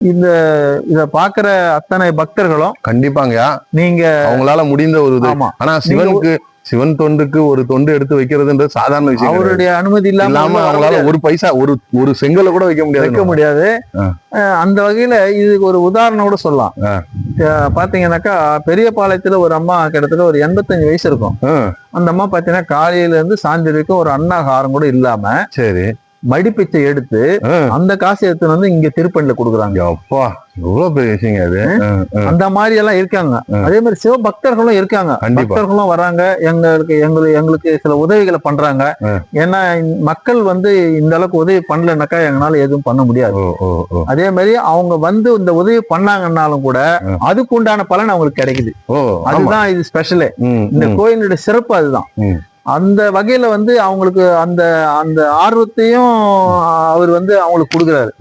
இந்த இத பாக்குற அத்தனை பக்தர்களும் கண்டிப்பாங்கய்யா. நீங்க அவங்களால முடிந்த ஒரு இது. ஆனா சிவனுக்கு சிவன் தொண்டுக்கு ஒரு தொண்டு எடுத்து வைக்கிறதுன்றது சாதாரண விஷயம். அவருடைய அனுமதி இல்லாம அவங்களால. ஒரு பைசா ஒரு ஒரு செங்கலை கூட வைக்க முடியாது வைக்க முடியாது. அந்த வகையில இதுக்கு ஒரு உதாரணம் கூட சொல்லலாம். பாத்தீங்கன்னாக்கா பெரியபாளையத்துல ஒரு அம்மா கிட்டத்தட்ட ஒரு எண்பத்தஞ்சு வயசு இருக்கும். அந்த அம்மா பாத்தீங்கன்னா காலையில இருந்து சாயந்தரம் வரைக்கும் ஒரு அன்னாகாரம் கூட இல்லாம சரி. மடிப்பிச்சை எடுத்து அந்த காசு எடுத்துன்னு வந்து இங்க திருப்பணில கொடுக்குறாங்க. அப்பா எவ்வளவு பெரிய விஷயங்க அது அந்த மாதிரி எல்லாம் இருக்காங்க. அதே மாதிரி சிவ பக்தர்களும் இருக்காங்க. பக்தர்களும் வராங்க. எங்களுக்கு எங்களுக்கு எங்களுக்கு சில உதவிகளை பண்றாங்க. ஏன்னா மக்கள் வந்து இந்த அளவுக்கு உதவி பண்ணலனாக்கா எங்களால எதுவும் பண்ண முடியாது. அதே மாதிரி அவங்க வந்து இந்த உதவி பண்ணாங்கன்னாலும் கூட. அதுக்கு உண்டான பலன் அவங்களுக்கு கிடைக்குது. அதுதான் இது ஸ்பெஷலே இந்த கோயிலுடைய சிறப்பு அதுதான். அந்த வகையில வந்து அவங்களுக்கு அந்த அந்த ஆர்வத்தையும் அவர் வந்து அவங்களுக்கு கொடுக்குறாரு.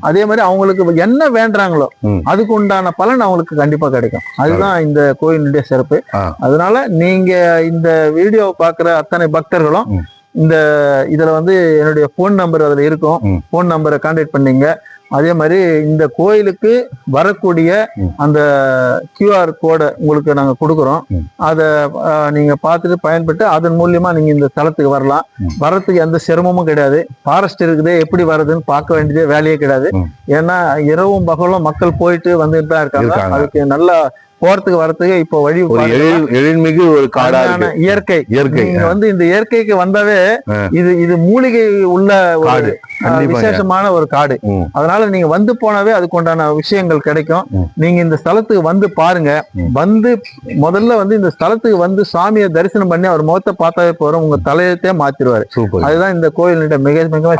அதே மாதிரி அவங்களுக்கு என்ன வேண்டுறாங்களோ ம். அதுக்கு உண்டான பலன் அவங்களுக்கு கண்டிப்பா கிடைக்கும் அதுதான் இந்த கோயிலுடைய சிறப்பு. அதனால நீங்க இந்த வீடியோ பாக்குற அத்தனை பக்தர்களும். இந்த இதுல வந்து என்னுடைய ஃபோன் நம்பர் அதுல இருக்கும். ஃபோன் நம்பரை கான்டாக்ட் பண்ணீங்க அதே மாதிரி இந்த கோயிலுக்கு வரக்கூடிய. அந்த கியூஆர் கோடை உங்களுக்கு நாங்க கொடுக்குறோம். அதை நீங்க பார்த்துட்டு பயன்பட்டு அதன் மூலியமா நீங்க இந்த தலத்துக்கு வரலாம். வரத்துக்கு எந்த சிரமமும் கிடையாது ஃபாரஸ்ட் இருக்குதே எப்படி வருதுன்னு பார்க்க வேண்டியதே வேலையே கிடையாது. ஏன்னா இரவும் பகலும் மக்கள் போயிட்டு வந்துட்டு தான் இருக்காங்க. அதுக்கு நல்லா போறதுக்கு வரதுக்கு இப்போ வழி எழில்மிகு ஒரு காடா அருமையான இருக்கு. இயற்கை. இயற்கை வந்து இந்த இயற்கைக்கு வந்தாவே. இது இது மூலிகை உள்ள ஒரு காடு. விசேஷமான ஒரு காடு. அதனால நீங்க வந்து போனாவே அதுக்கு உண்டான விஷயங்கள் கிடைக்கும். நீங்க இந்த ஸ்தலத்துக்கு வந்து பாருங்க. வந்து முதல்ல வந்து இந்த ஸ்தலத்துக்கு வந்து சாமியை தரிசனம் பண்ணி அவர் முகத்தை பார்த்தாவே போறோம். உங்க தலையத்தையே மாத்திருவாரு. அதுதான் இந்த கோயிலுடைய மிக மிக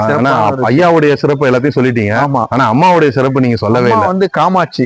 ஐயாவுடைய சிறப்பு எல்லாத்தையும் சொல்லிட்டீங்க. ஆமா. ஆனா அம்மாவுடைய சிறப்பு நீங்க சொல்லவே வந்து காமாட்சி.